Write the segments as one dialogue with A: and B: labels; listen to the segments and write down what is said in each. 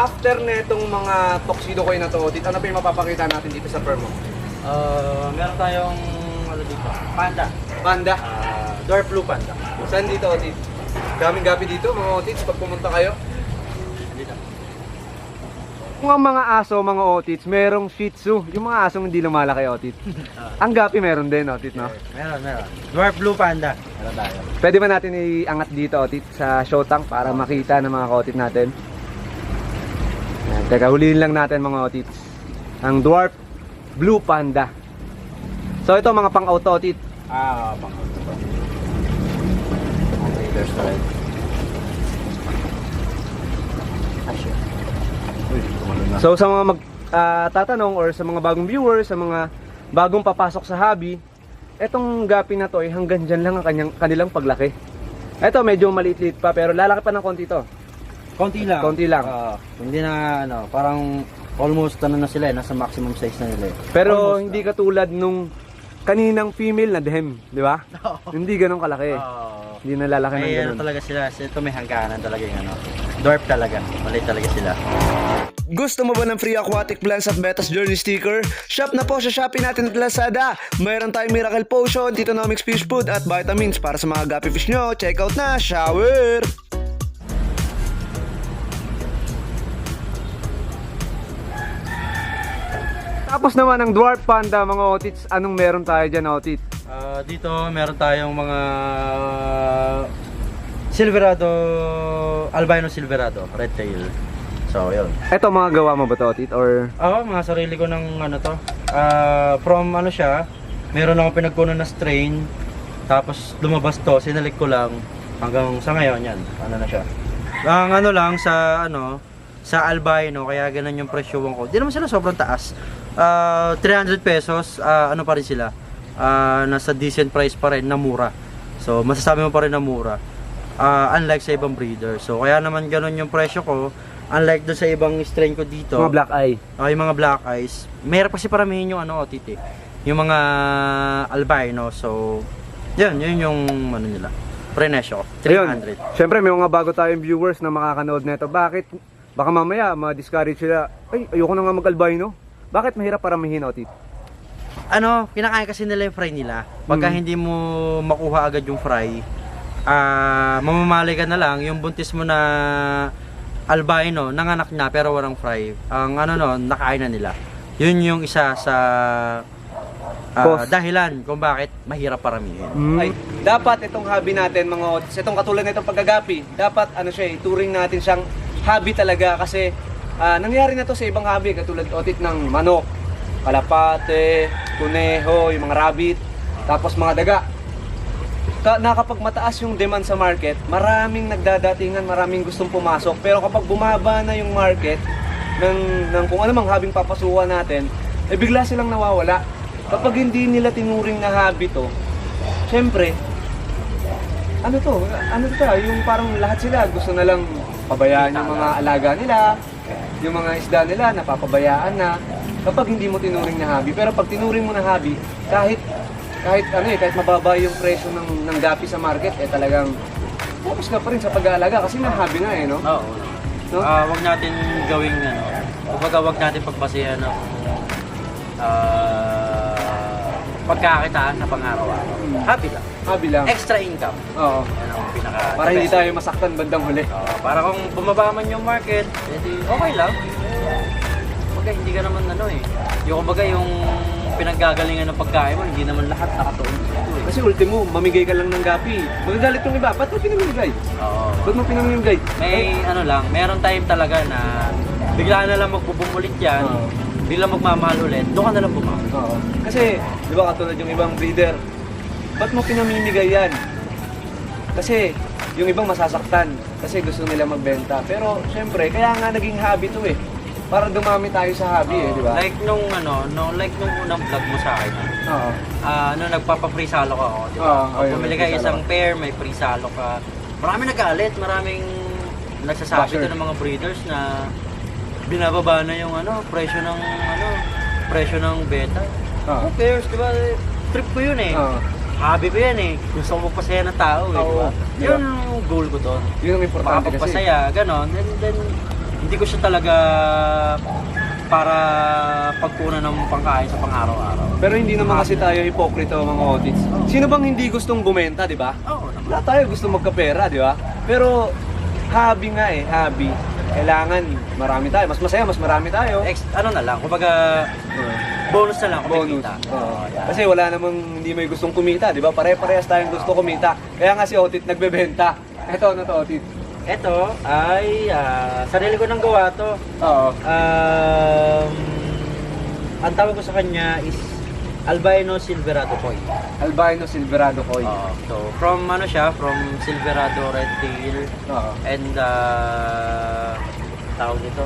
A: After netong mga tuxedo coin na to, Otit, ano pa yung mapapakita natin dito sa firm mo?
B: Uh, meron tayong ano dito, panda.
A: Banda.
B: Uh, dark blue panda.
A: Saan dito, Otit? Daming gabi dito, mga Otits, pag pumunta kayo.
B: Dito.
A: Kung ang mga aso, mga Otits, merong Shih Tzu. Yung mga asong hindi lumalaki, Otit. ang gapi meron din, Otit, no?
B: Meron, meron. Dwarf blue panda. Meron tayo.
A: Pwede ba natin iangat dito, Otit, sa showtank para makita ng mga ka-Otit natin? Teka, huliin lang natin mga Otits. Ang Dwarf Blue Panda. So ito mga pang-auto, Otit.
B: Ah, there's the red.
A: So sa mga mag ah, tatanong or sa mga bagong viewers, sa mga bagong papasok sa hobby, etong gapi na to ay hanggang dyan lang ang kanyang, kanilang paglaki. Ito medyo maliit-liit pa pero lalaki pa ng konti to.
B: Konti lang.
A: Konti lang.
B: Ah, hindi na ano, parang almost ano na sila, eh, nasa maximum size na nila. eh.
A: Pero
B: Almost,
A: hindi katulad nung kaninang female na dehem, di ba? Hindi ganun kalaki.
B: Ah.
A: Hindi nalalaki ng
B: May ano
A: ganun.
B: talaga sila, ito may hangganan talaga yung ano. Dwarf talaga, maliit talaga sila.
C: Gusto mo ba ng free aquatic plants at Betas Journey sticker? Shop na po sa Shopee natin at Lazada. Mayroon tayong Miracle Potion, Titonomics Fish Food at vitamins para sa mga gapi fish nyo. Check out na, shower!
A: Tapos naman ang dwarf panda mga otits, anong meron tayo dyan otit?
B: Ah, dito meron tayong mga Silverado, albino Silverado, red tail. So, yun.
A: Ito mga gawa mo ba to otit? Or
B: Ako, mga sarili ko ng ano to. Ah, from ano siya, meron akong pinagkunan na strain. Tapos lumabas to, sinalik ko lang hanggang sa ngayon yan. Ano na siya. Ang ano lang sa ano, sa albino, kaya ganun yung presyo ko. Di naman sila sobrang taas. Ah, 300 pesos, ah, ano pa rin sila. Ah, nasa decent price pa rin na mura. So, masasabi mo pa rin na mura. Ah, unlike sa ibang breeder. So, kaya naman ganun yung presyo ko. Unlike doon sa ibang strain ko dito.
A: mga black eye?
B: Ah, yung mga black eyes. Mayroon kasi paramihin yung ano, otite. Yung mga albino. So, yun, yun yung ano nila. Prenesyo.
A: Ayun.
B: 300.
A: Siyempre may mga bago tayong viewers na makakanood nito. Bakit? Baka mamaya ma-discourage sila. Ay, ayoko na nga mag-albino. Bakit mahirap paramihin otit?
B: Ano, kinakain kasi nila yung fry nila. Pagka
A: Mm.
B: hindi mo makuha agad yung fry, ah, mamamali ka na lang, yung buntis mo na albino, nanganak na pero walang fry. Ang ano no, nakain na nila. Yun yung isa sa ah,
A: Cause.
B: dahilan kung bakit mahirap paramihin.
A: Ay, dapat itong hobby natin mga otis, itong katulad na itong paggagapi, dapat ano siya, eh, turing natin siyang hobby talaga kasi ah, nangyari na to sa ibang hobby katulad otit ng manok, kalapate, kuneho, yung mga rabbit, tapos mga daga. Ka, na kapag mataas yung demand sa market, maraming nagdadatingan, maraming gustong pumasok. Pero kapag bumaba na yung market ng, ng kung ano mang habing papasukan natin, eh bigla silang nawawala. Kapag hindi nila tinuring na hobby to, syempre, ano to, ano to, yung parang lahat sila gusto na lang pabayaan yung mga alaga nila, yung mga isda nila, napapabayaan na kapag hindi mo tinuring na hobby. Pero pag tinuring mo na hobby, kahit kahit ano eh, kahit mababa yung presyo ng ng gapi sa market, eh talagang focus ka pa rin sa pag-aalaga kasi na hobby nga eh, no?
B: Oo.
A: No?
B: Ah, wag natin gawing ano, kumbaga wag natin pagbasehan ng ah pagkakitaan sa pang-araw-araw. Happy lang.
A: Hobby lang.
B: Extra income.
A: Oo.
B: Yan ang pinaka
A: Para hindi tayo masaktan bandang huli.
B: Oo, para kung bumaba man yung market, edi okay lang. Kumbaga hindi ka naman ano eh. Yung kumbaga yung pinaggagalingan ng pagkain mo, hindi naman lahat nakatuon sa ito eh.
A: Kasi ultimo, mamigay ka lang ng gapi. Magagalit yung iba, ba't mo pinamimigay?
B: Oo.
A: Ba't mo pinamimigay?
B: May ano lang, meron time talaga na bigla na lang magbubumulit yan,
A: Oo.
B: bigla magmamahal ulit, doon ka na lang bumahal.
A: Oo. Kasi, di ba katulad yung ibang breeder, ba't mo pinamimigay yan? Kasi, yung ibang masasaktan kasi gusto nila magbenta. Pero, syempre, kaya nga naging hobby to eh. Para dumami tayo sa hobby eh, di ba?
B: Like nung ano, no, like nung unang vlog mo sa akin,
A: Oo.
B: ah ano, nagpapa-free salo ka ako, di ba?
A: Oo,
B: bumili
A: may
B: ka
A: free
B: isang pair, may free salo ka. Maraming nagalit, maraming nagsasabi
A: Basher.
B: doon ng mga breeders na binababa na yung ano, presyo ng ano, presyo ng beta.
A: Oo.
B: Who cares, di ba? Trip ko yun eh.
A: Oo.
B: Hobby ko yan eh. Gusto ko magpasaya ng tao eh, di ba? Yun ang goal ko doon.
A: Yun ang importante kasi.
B: Makapagpasaya, ganon. Then, then, hindi ko siya talaga para pagkunan ng pangkain sa pang-araw-araw.
A: Pero hindi naman kasi tayo hipokrito mga audits. Sino bang hindi gustong bumenta, di ba?
B: Oo naman.
A: Wala tayo gusto magkapera, di ba? Pero hobby nga eh, hobby. Kailangan marami tayo. Mas masaya, mas marami tayo.
B: Ex, ano na lang, kumbaga bonus na lang may
A: Bonus.
B: kita.
A: Oo. Kasi wala namang hindi may gustong kumita, di ba? Pare-parehas tayong gusto kumita. Kaya nga si Otit nagbebenta. Ito, ano to, Otit?
B: Ito ay ah, sarili ko nang gawa to.
A: Oo.
B: Um, ang tawag ko sa kanya is Albino Silverado Koi.
A: Albino Silverado Koi.
B: Oo. so from ano siya, from Silverado Red Tail
A: Oo.
B: and uh, tawag nito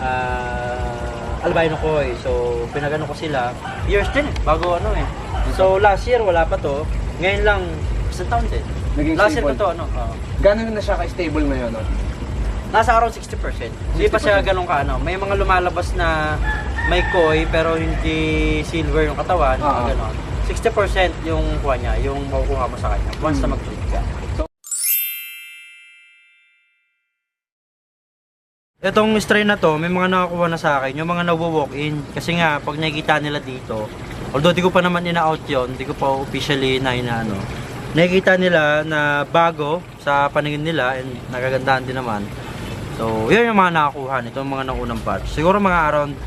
B: uh, Albino Koi. So pinagano ko sila years din eh, bago ano eh. So last year wala pa to. Ngayon lang isang taon din.
A: Naging
B: last year ko
A: stable.
B: to ano. oo.
A: Gano'n na siya ka-stable ngayon, Otit?
B: Nasa around 60%. Hindi pa siya ganun ka ano. May mga lumalabas na may koi pero hindi silver yung katawan, mga
A: Oo.
B: ganon. 60% yung kuha niya, yung makukuha mo sa kanya once na
A: Hmm.
B: mag-treat Itong strain na to, may mga nakakuha na sa akin, yung mga nagwo-walk-in. Kasi nga, pag nakikita nila dito, although di ko pa naman ina-out yun, di ko pa officially na inaano, nakikita nila na bago sa paningin nila and nagagandahan din naman. So, yun yung mga nakakuha nito, yung mga naunang batch. Siguro mga around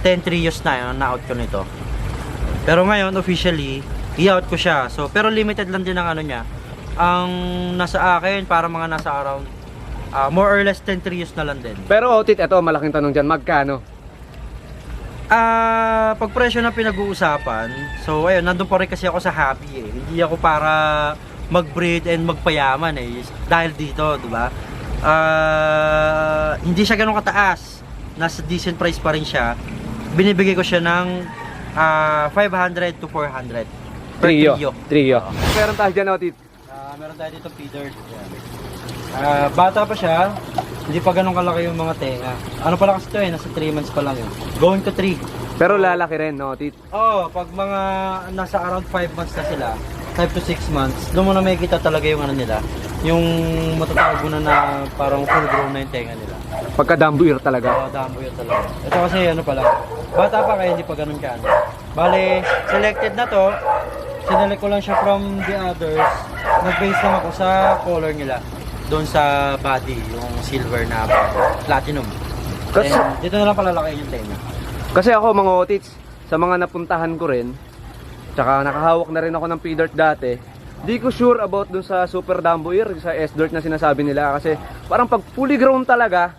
B: 10 3 years na yun, na-out ko nito. Pero ngayon, officially, i-out ko siya. So, pero limited lang din ang ano niya. Ang nasa akin, para mga nasa around, ah, more or less 10 3 years na lang din.
A: Pero Otit, ito, malaking tanong dyan. Magkano?
B: Ah, pag presyo na pinag-uusapan, so ayun, nandun pa rin kasi ako sa hobby eh. Hindi ako para mag-breed and magpayaman eh. Dahil dito, di ba? Ah, hindi siya ganun kataas. Nasa decent price pa rin siya. Binibigay ko siya ng ah, 500 to 400 per trio.
A: Trio. Meron tayo dyan, Otit.
B: Ah, meron tayo dito feeder. Yan. Ah, bata pa siya, hindi pa ganun kalaki yung mga tenga. Ano pala kasi ito eh, nasa 3 months pa lang yun. Going to 3.
A: Pero lalaki rin, no, Otit?
B: Oo, oh, pag mga nasa around 5 months na sila, 5 to 6 months, doon mo na makikita talaga yung ano nila, yung matatawag mo na na parang full grown na yung tenga nila.
A: Pagka dumbo ear talaga.
B: Oo, dambo yun talaga. Ito kasi ano pala, bata pa kaya hindi pa ganun ka. ano. Bale, selected na to, sinelect ko lang siya from the others, nag-base lang ako sa color nila. Doon sa body, yung silver na platinum.
A: Kasi-
B: And dito na lang palalaki yung tenga.
A: Kasi ako, mga Otits, sa mga napuntahan ko rin, tsaka nakahawak na rin ako ng P-Dirt dati, di ko sure about dun sa Super Dumbo Ear, sa S-Dirt na sinasabi nila. Kasi parang pag fully grown talaga,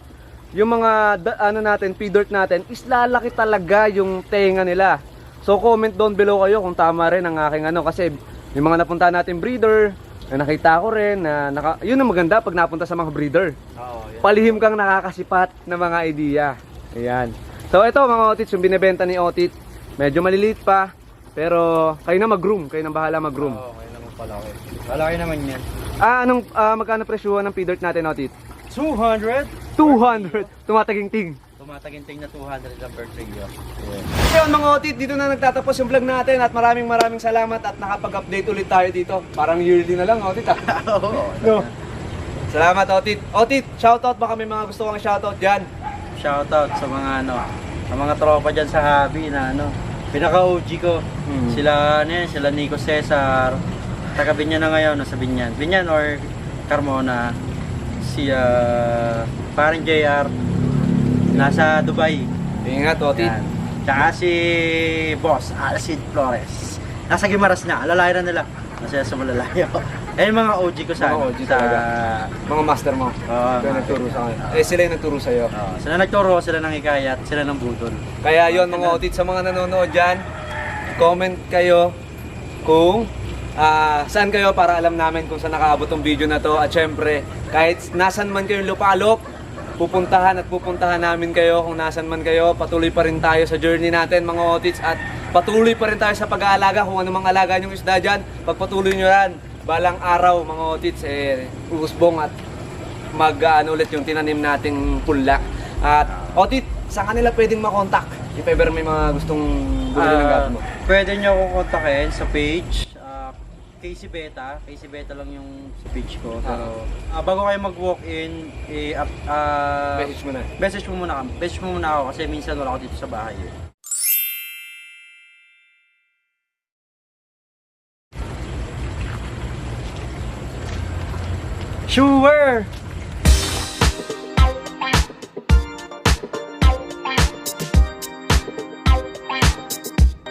A: yung mga da- ano natin, P-Dirt natin, is lalaki talaga yung tenga nila. So comment down below kayo kung tama rin ang aking ano. Kasi yung mga napunta natin breeder, na nakita ko rin na naka, yun ang maganda pag napunta sa mga breeder
B: Oo, yan.
A: palihim kang nakakasipat na mga idea. Ayan. So ito mga otits, yung binebenta ni Otit, medyo maliliit pa, pero kayo na mag-groom, kayo na bahala mag-groom.
B: Oo, okay naman pala okay. Malaki naman yan.
A: Ah, anong ah, magkano presyuhan ng P-Dirt natin, Otit?
B: 200?
A: 200. Tumataging-ting.
B: Tumataginting na 200 lang per trio.
A: So yun mga otit, dito na nagtatapos yung vlog natin at maraming maraming salamat at nakapag-update ulit tayo dito. Parang yearly na lang otit ah.
B: Oo.
A: no. Salamat otit. Otit, shoutout baka may mga gusto kong shoutout dyan.
B: Shoutout sa mga ano, sa mga tropa dyan sa hobby na ano, pinaka-OG ko.
A: Hmm.
B: Sila ano yan, sila Nico Cesar. Taga Binyan na ngayon, nasa Binyan. Binyan or Carmona. Si uh, parang JR nasa Dubai.
A: Ingat otit.
B: Yan. Tsaka si Boss Alcid Flores. Nasa Gimaras na, alalayan na nila. Nasa sa malalayo. Eh yung mga OG ko sa
A: Mga
B: ano,
A: OG
B: sa
A: talaga. Mga master mo.
B: Oo,
A: Kaya
B: mga-
A: nagturo sa akin. Eh sila yung nagturo sa'yo.
B: Oo, sila nagturo, sila nang hikayat, sila nang budol.
A: Kaya yon mga otit sa mga nanonood dyan, comment kayo kung ah, saan kayo para alam namin kung saan nakaabot tong video na to. At syempre, kahit nasan man kayong lupalop, pupuntahan at pupuntahan namin kayo kung nasan man kayo. Patuloy pa rin tayo sa journey natin mga otits at patuloy pa rin tayo sa pag-aalaga kung ano mang alaga yung isda dyan. Pagpatuloy nyo yan, balang araw mga otits, eh, uusbong at mag ano ulit yung tinanim nating pulak. At Otit, saan kanila pwedeng makontak? If ever may mga gustong bumili ng gamit mo.
B: Ah, pwede nyo akong kontakin sa page. Ah, Casey Beta. Casey Beta lang yung page ko. Pero ah, bago kayo mag-walk-in, eh, up, ah,
A: Message mo na.
B: message mo muna, kami. message mo muna ako kasi minsan wala ako dito sa bahay. Eh. Sure!